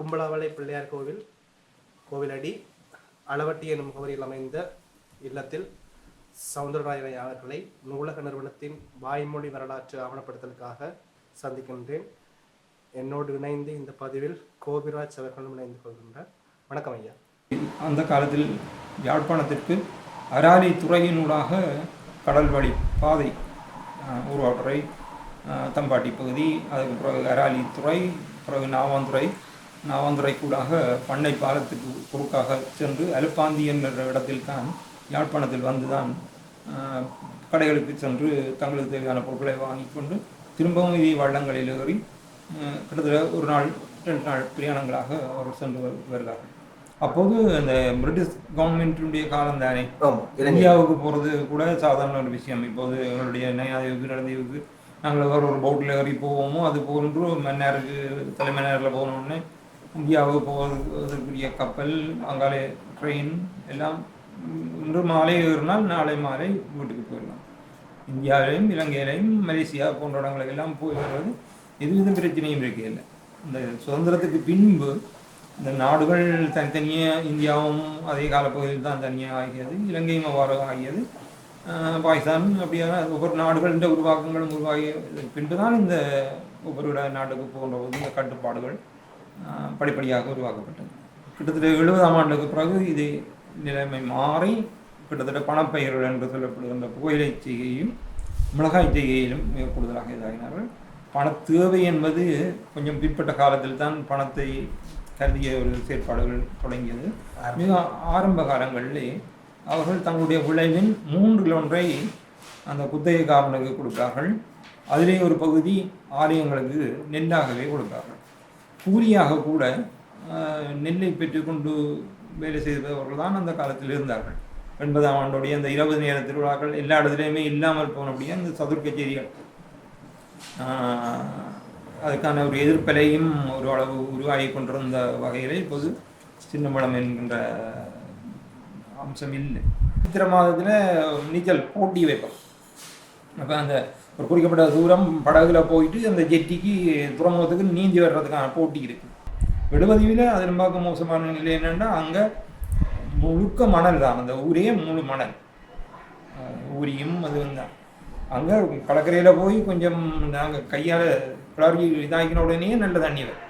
கும்பலாவளை பிள்ளையார் கோவில் கோவிலடி அளவட்டி எனும் முகவரியில் அமைந்த இல்லத்தில் சவுந்தரராயனை அவர்களை நூலக நிறுவனத்தின் வாய்மொழி வரலாற்று ஆவணப்படுத்தலுக்காக சந்திக்கின்றேன். என்னோடு இணைந்து இந்த பதிவில் கோபிராஜ் அவர்களும் இணைந்து கொள்கின்றார் வணக்கம் ஐயா. அந்த காலத்தில் யாழ்ப்பாணத்திற்கு அராலி துறையினூடாக கடல் வழி பாதை அஹ், உருவாட்டுறை தம்பாட்டி பகுதி அதுக்கு பிறகு அராலி துறை பிறகு நாவாந்துறை நாவாந்துறை கூடாக பண்ணை பாலத்துக்கு குறுக்காக சென்று அலுப்பாந்தி என்ற இடத்தில் தான் யாழ்ப்பாணத்தில் வந்துதான் கடைகளுக்கு சென்று தங்களுக்கு தேவையான பொருட்களை வாங்கிக் கொண்டு திரும்பவும் இதே வள்ளங்களில் ஏறி கிட்டத்தட்ட ஒரு நாள் ரெண்டு நாள் பிரயாணங்களாக அவர் சென்று வரு- வருகிறார்கள். அப்போது அந்த பிரிட்டிஷ் கவர்மெண்ட்டுடைய காலம் தானே. இந்தியாவுக்கு போகிறது கூட சாதாரண ஒரு விஷயம். இப்போது எங்களுடைய நயாதீவுக்கு நடந்தீவுக்கு நாங்கள் வேறு ஒரு போட்டில் ஏறி போவோமோ அது போன்று மன்னாருக்கு தலைமன்னாரில் போனோடனே இந்தியாவுக்கு போவதற்குரிய கப்பல் அங்காலே ட்ரெயின் எல்லாம் இன்று மாலை ஏறினால் நாளை மாலை வீட்டுக்கு போயிடலாம். இந்தியாவிலையும் இலங்கையிலையும் மலேசியா போன்ற இடங்களுக்கெல்லாம் போய் வர்றது எதுவித பிரச்சனையும் இருக்கையில் இந்த சுதந்திரத்துக்கு பின்பு இந்த நாடுகள் தனித்தனியாக இந்தியாவும் அதே காலப்பகுதியில் தான் தனியாக ஆகியது இலங்கையும் அவ்வாறு ஆகியது. பாகிஸ்தான் அப்படியான ஒவ்வொரு நாடுகளின் உருவாக்கங்களும் உருவாகிய பின்பு தான் இந்த ஒவ்வொரு நாட்டுக்கு போன்ற இந்த கட்டுப்பாடுகள் படிப்படியாக உருவாக்கப்பட்டது. கிட்டத்தட்ட எழுபதாம் ஆண்டுக்கு பிறகு இது நிலைமை மாறி கிட்டத்தட்ட பணப்பயிர்கள் என்று சொல்லப்படுகின்ற புகையிலை செய்கையும் மிளகாய் செய்கையிலும் மிக கூடுதலாக இதாகினார்கள். பண தேவை என்பது கொஞ்சம் பிற்பட்ட காலத்தில் தான் பணத்தை கருதிய ஒரு செயற்பாடுகள் தொடங்கியது. மிக ஆரம்ப காலங்களிலே அவர்கள் தங்களுடைய விளைவின் மூன்றில் ஒன்றை அந்த குத்தகைக்காரனுக்கு கொடுப்பார்கள் அதிலே ஒரு பகுதி ஆலயங்களுக்கு நெல்லாகவே கொடுப்பார்கள் கூலியாக கூட நெல்லை பெற்றுக்கொண்டு வேலை செய்தவர்கள் தான் அந்த காலத்தில் இருந்தார்கள். எண்பதாம் ஆண்டுடைய அந்த இருபது நேர திருவிழாக்கள் எல்லா இடத்துலையுமே இல்லாமல் போனபடியே அந்த சதுர் கச்சேரிகள். அதுக்கான ஒரு எதிர்ப்பலையும் ஒரு அளவு உருவாகி கொண்டிருந்த வகையில் இப்போது சின்னமலம் என்கின்ற அம்சம் இல்லை. சித்திர மாதத்தில் நீச்சல் போட்டி வைப்போம். அப்போ அந்த ஒரு குறிக்கப்பட்ட தூரம் படகுல போயிட்டு அந்த ஜெட்டிக்கு துறைமுகத்துக்கு நீந்தி வர்றதுக்கான போட்டி இருக்கு. விடுவதிவில் அதில் பார்க்க மோசமான நிலை என்னென்னா அங்கே முழுக்க மணல் தான். அந்த ஊரே முழு மணல். ஊரியும் அதுவும் தான். அங்கே கடற்கரையில் போய் கொஞ்சம் நாங்கள் கையால் கிளறி இதாக்கின உடனே நல்ல தண்ணி வரும்.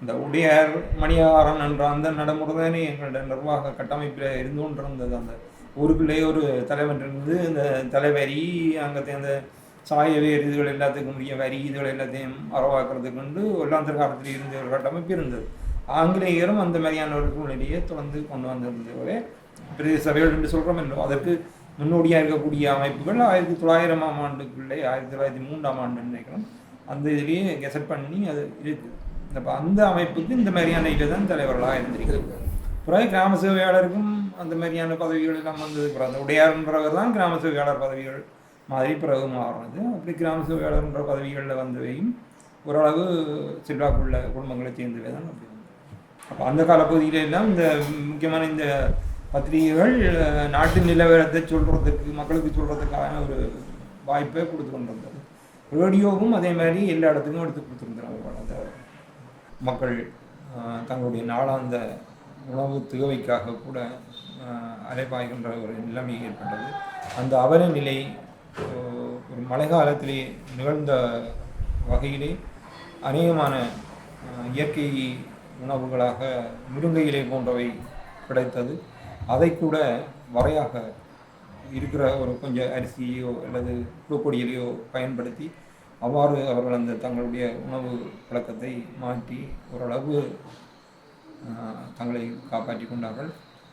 இந்த உடையார் மணியாரம் என்ற அந்த நடைமுறை தானே எங்களோட நிர்வாக கட்டமைப்பில் இருந்து கொண்டிருந்தது. அந்த ஊருக்குள்ளேயே ஒரு தலைவன் இருந்து இந்த தலைவரி அங்கே அந்த சாய வேறு இதுகள் எல்லாத்துக்கும் உரிய வரி இதுகள் எல்லாத்தையும் அரவாக்குறதுக்கு வந்து ஒல்லாந்தர் காலத்தில் இருந்த ஒரு கட்டமைப்பு இருந்தது. ஆங்கிலேயரும் அந்த மாதிரியான ஒரு சூழ்நிலையை தொடர்ந்து கொண்டு வந்திருந்தவரே பெரிய சபைகள் என்று சொல்கிறோம் என்றும் அதற்கு முன்னோடியாக இருக்கக்கூடிய அமைப்புகள் ஆயிரத்தி தொள்ளாயிரமாம் ஆண்டுக்குள்ளே ஆயிரத்தி தொள்ளாயிரத்தி மூன்றாம் ஆண்டு நினைக்கிறோம் அந்த இதுலேயே கெசட் பண்ணி அது இருக்குது. அப்போ அந்த அமைப்புக்கு இந்த மாதிரியான இதில் தான் தலைவர்களாக இருந்திருக்கிறது பிறகு கிராம சேவையாளருக்கும் அந்த மாதிரியான பதவிகள் எல்லாம் வந்தது பிறகு அந்த உடையார்ன்றவர் தான் கிராம சேவையாளர் பதவிகள் மாதிரி பிறகு மாறினது அப்படி கிராம சேவையாளர்ன்ற பதவிகளில் வந்தவையும் ஓரளவு செல்வாக்குள்ள குடும்பங்களை சேர்ந்தவை தான் அப்படி வந்தது. அப்போ அந்த காலப்பகுதியில எல்லாம் இந்த முக்கியமான இந்த பத்திரிகைகள் நாட்டு நிலவரத்தை சொல்கிறதுக்கு மக்களுக்கு சொல்கிறதுக்கான ஒரு வாய்ப்பை கொடுத்து கொண்டு வந்தது ரேடியோவும் அதே மாதிரி எல்லா இடத்துக்கும் எடுத்து கொடுத்துருந்தாங்க அந்த மக்கள் தங்களுடைய நாளாந்த உணவு திகவைக்காக கூட அலைபாய்கின்ற ஒரு நிலைமை ஏற்பட்டது. அந்த அவல நிலை ஒரு மழை காலத்திலே நிகழ்ந்த வகையிலே அநேகமான இயற்கை உணவுகளாக முருங்கையிலே போன்றவை கிடைத்தது. அதை கூட வரையாக இருக்கிற ஒரு கொஞ்சம் அரிசியோ அல்லது புழுக்கொடியிலையோ பயன்படுத்தி அவ்வாறு அவர்கள் அந்த தங்களுடைய உணவு பழக்கத்தை மாற்றி ஓரளவு தங்களை காப்பாற்றி கொண்டார்கள்.